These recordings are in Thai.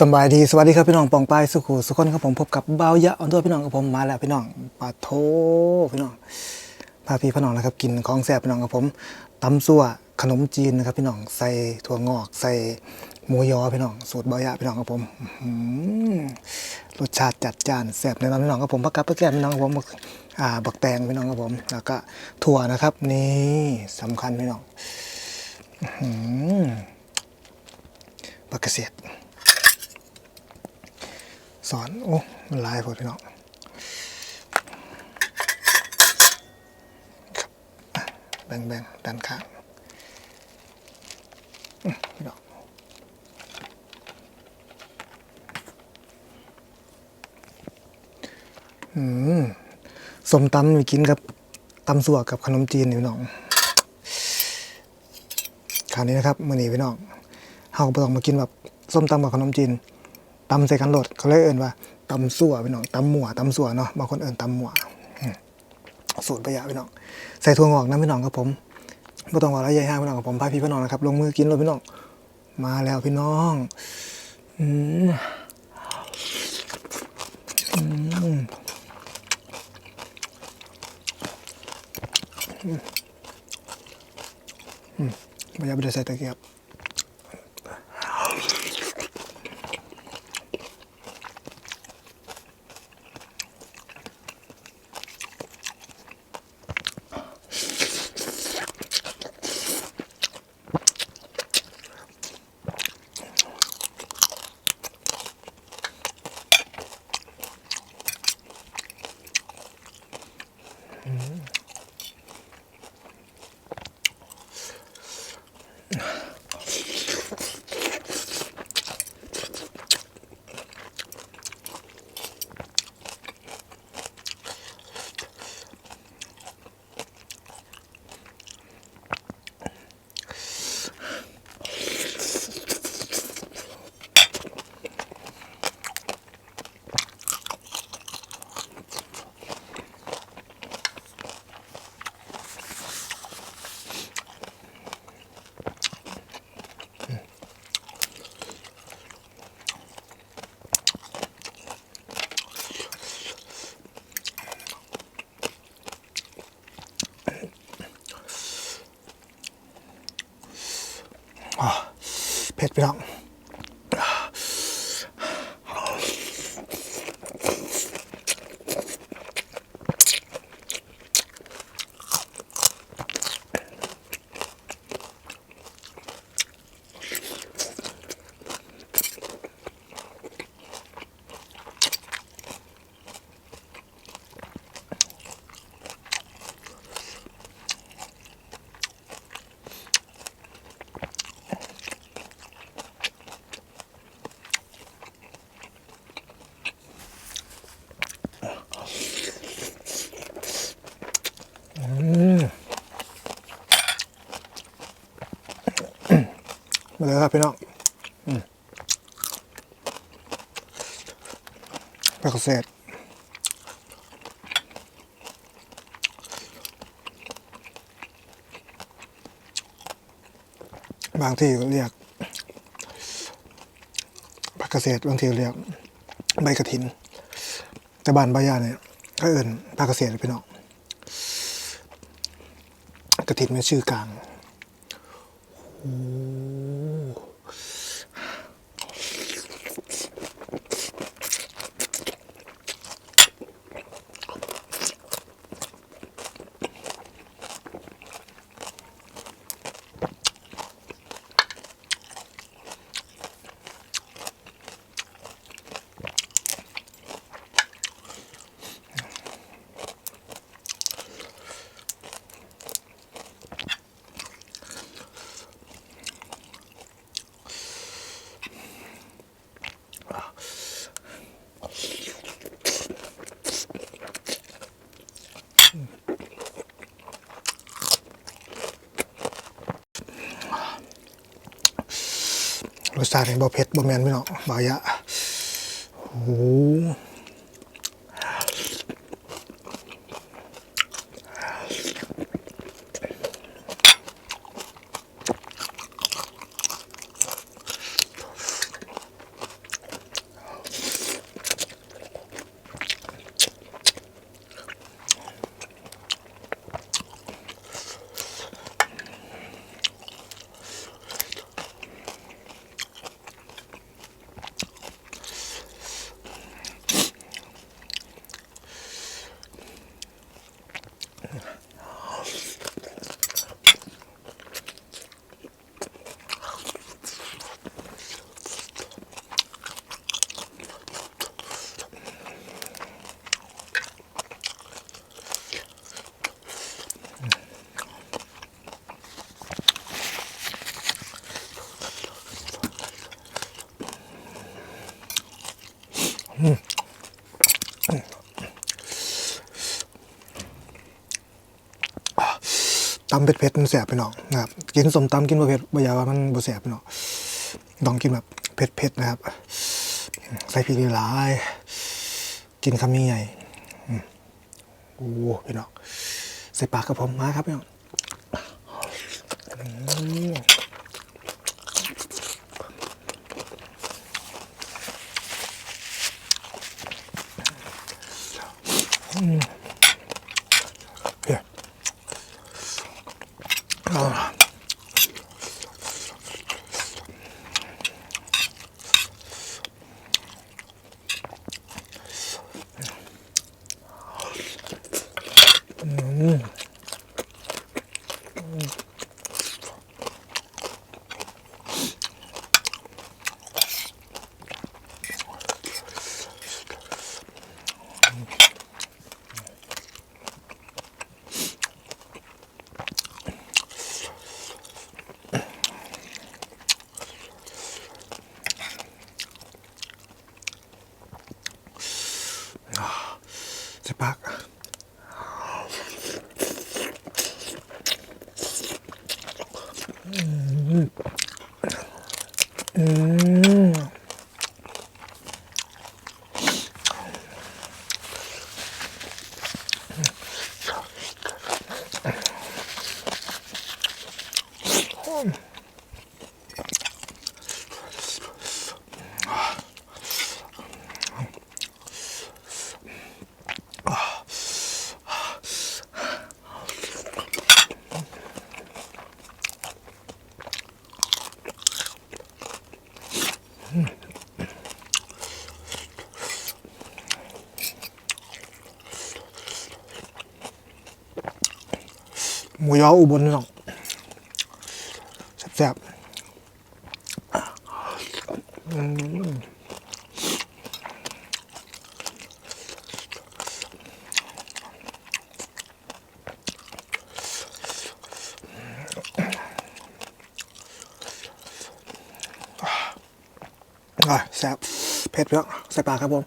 สบายดีสวัสดีครับพี่น้องปองปายสุขุสุขคนครับผมพบกับเบายะออนตัวพี่น้องกับผมมาแล้วพี่น้องปาโทพี่น้องพาพี่พี่น้องนะครับกินของแซ่บพี่น้องกับผมตำซั่วขนมจีนนะครับ พี่น้องใส่ถั่วงอก ใส่หมูยอพี่น้องสูตรเบายะพี่น้องกับผมรสชาติจัดจ้านแซ่บแน่นอนพี่น้องกับผมพักกับพักแก้มพี่น้องกับผมอ่าบักแตงพี่น้องกับผมแล้วก็ถั่วนะครับ นี่สำคัญพี่น้องอื้อหือบักเกษตร สอน โอ้ มันลายพอพี่น้องครับแบ่งแบ่งด้านข้างพี่น้องอืมสมตำมีกินกับตำสัวกับขนมจีนนี่พี่น้องคราวนี้นะครับมื่อนี้พี่น้องเฮาบ่ต้องมากินแบบส้มตำกับขนมจีน ตำใส่กันโหลดเขาเรียกเอินว่าตำสั่วพี่น้องตำหมัวตำสั่วเนาะบางคนเอินตำหมัวสูตรประหยัดพี่น้องใส่ถั่วงอกนะพี่น้องครับผมไม่ต้องว่าอะไรใหญ่ห้างพี่น้องกับผมพาพี่พี่น้องนะครับลงมือกินเลยพี่น้อง มาแล้วพี่น้องอืมอืมอืมประหยัดไม่ได้ใส่ตะเกียบ เมาเลยครับพี่น้องอืมไปเกษตบางที่เรียกผักเกษตรบางทีเรียกใบกระถิน แต่บ้านบ้ายาเนี่ยก็เอิ่นผักเกษตรเลยพี่น้องกระถินเป็นชื่อกลาง รสชาติเห็นบ่เผ็ดบ่แมนพี่น้องบ่ายะโอ้ำเผ็ดๆมันแสบไปหน่องนะครับกินสมตำกินบะเผ็ดบะยาว่ามันบะแสบไปหน่องต้องกินแบบเผ็ดๆนะครับ ใส่พริกหลายๆกินคำใหญ่โอ้พี่น้องใส่ปากกับผมมาครับพี่น้อง อืม หมูยออุบลพี่น้องแซ่บๆอืมอะแซ่บเผ็ดเพี่อใส่ปลาครับผม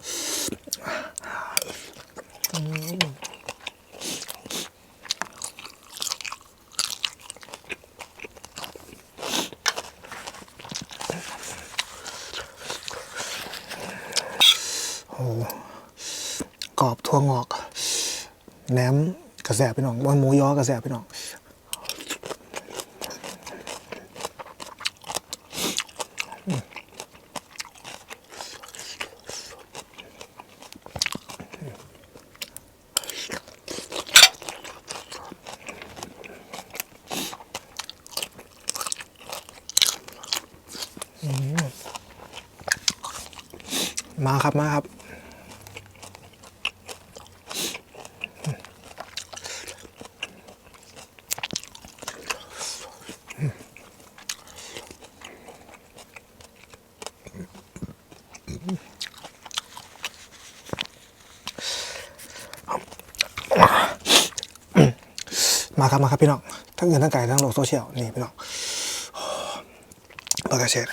กรอบทั่วงอกแหนมกระแสพี่น้องว่าหมูยอกระแสพี่น้องมาครับ มาครับ มาครับมาครับพี่น้องทั้งเงินทั้งไก่ทั้งโลกโซเชียลนี่พี่น้องปากกาเชด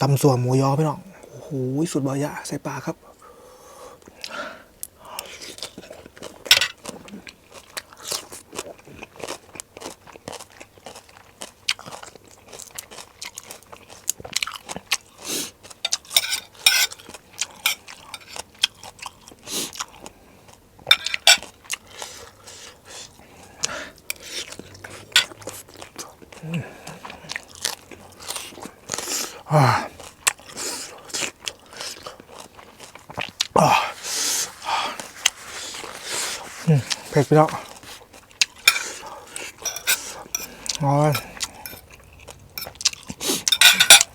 ตำส่วนหมูยอพี่น้องโอ้โหสุดบอยะใส่ปลาครับ เผ็ดพี่น้องอ๋อ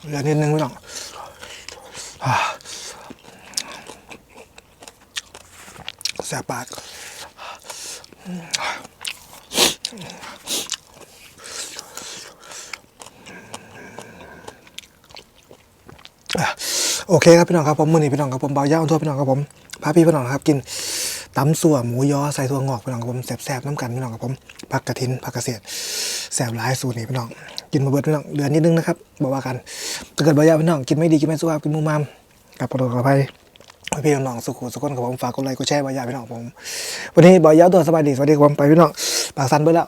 เหลือนิดนึงพี่น้องอ่าแสบปากอะ โอเคครับพี่น้องครับผมมือนี้พี่น้องครับผมเบาย่าอันทั่วพี่น้องครับผมพาพี่พี่น้องครับกินตำสั่วหมูยอใส่ถั่วงอกพี่น้องครับผมแสบๆน้ำกันพี่น้องครับผมผักกระถินผักกระเศษแสบหลายสูตรนี่พี่น้องกินมาเบิดพี่น้องเหลือนิดนึงนะครับบอกว่ากันถ้าเกิดเบาย่าพี่น้องกินไม่ดีกินไม่สุภาพกินมูมามกับขอโทษขออภัยพี่น้องสุขุสุขคนครับผมฝากกดไลค์กดแชร์บอยาพี่น้องผม วันนี้บอยยาวตัวสบายดีสวัสดีครับผมไปพี่น้องปากสันเบิดแล้ว